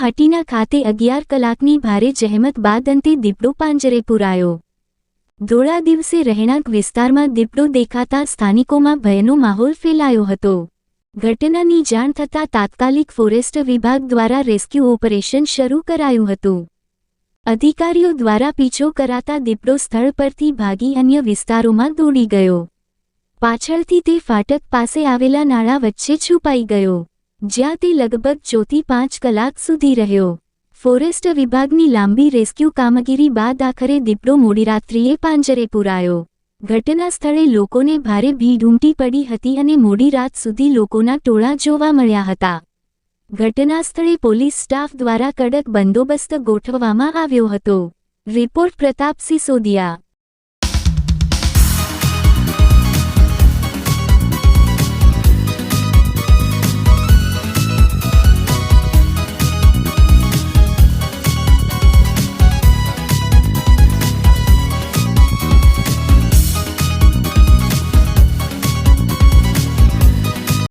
ઘાટીના ખાતે અગિયાર કલાકની ભારે જહેમત બાદ અંતે દીપડો પાંજરે પુરાયો. ધોળા દિવસે રહેણાંક વિસ્તારમાં દીપડો દેખાતા સ્થાનિકોમાં ભયનો માહોલ ફેલાયો હતો. ઘટનાની જાણ થતાં તાત્કાલિક ફોરેસ્ટ વિભાગ દ્વારા રેસ્ક્યુ ઓપરેશન શરૂ કરાયું હતું. અધિકારીઓ દ્વારા પીછો કરાતા દીપડો સ્થળ પરથી ભાગી અન્ય વિસ્તારોમાં દોડી ગયો. પાછળથી તે ફાટક પાસે આવેલા નાળા વચ્ચે છુપાઈ ગયો. જ્યાં તે લગભગ ચોથી પાંચ કલાક સુધી રહ્યો. ફોરેસ્ટ વિભાગની લાંબી રેસ્ક્યુ કામગીરી બાદ આખરે દીપડો મોડી રાત્રિએ પાંજરે પુરાયો. ઘટના સ્થળે લોકોને ભારે ભીડ ઉમટી પડી હતી અને મોડી રાત સુધી લોકોના ટોળા જોવા મળ્યા હતા. ઘટના સ્થળે પોલીસ સ્ટાફ દ્વારા કડક બંદોબસ્ત ગોઠવવામાં આવ્યો હતો. રિપોર્ટ પ્રતાપ સિસોદિયા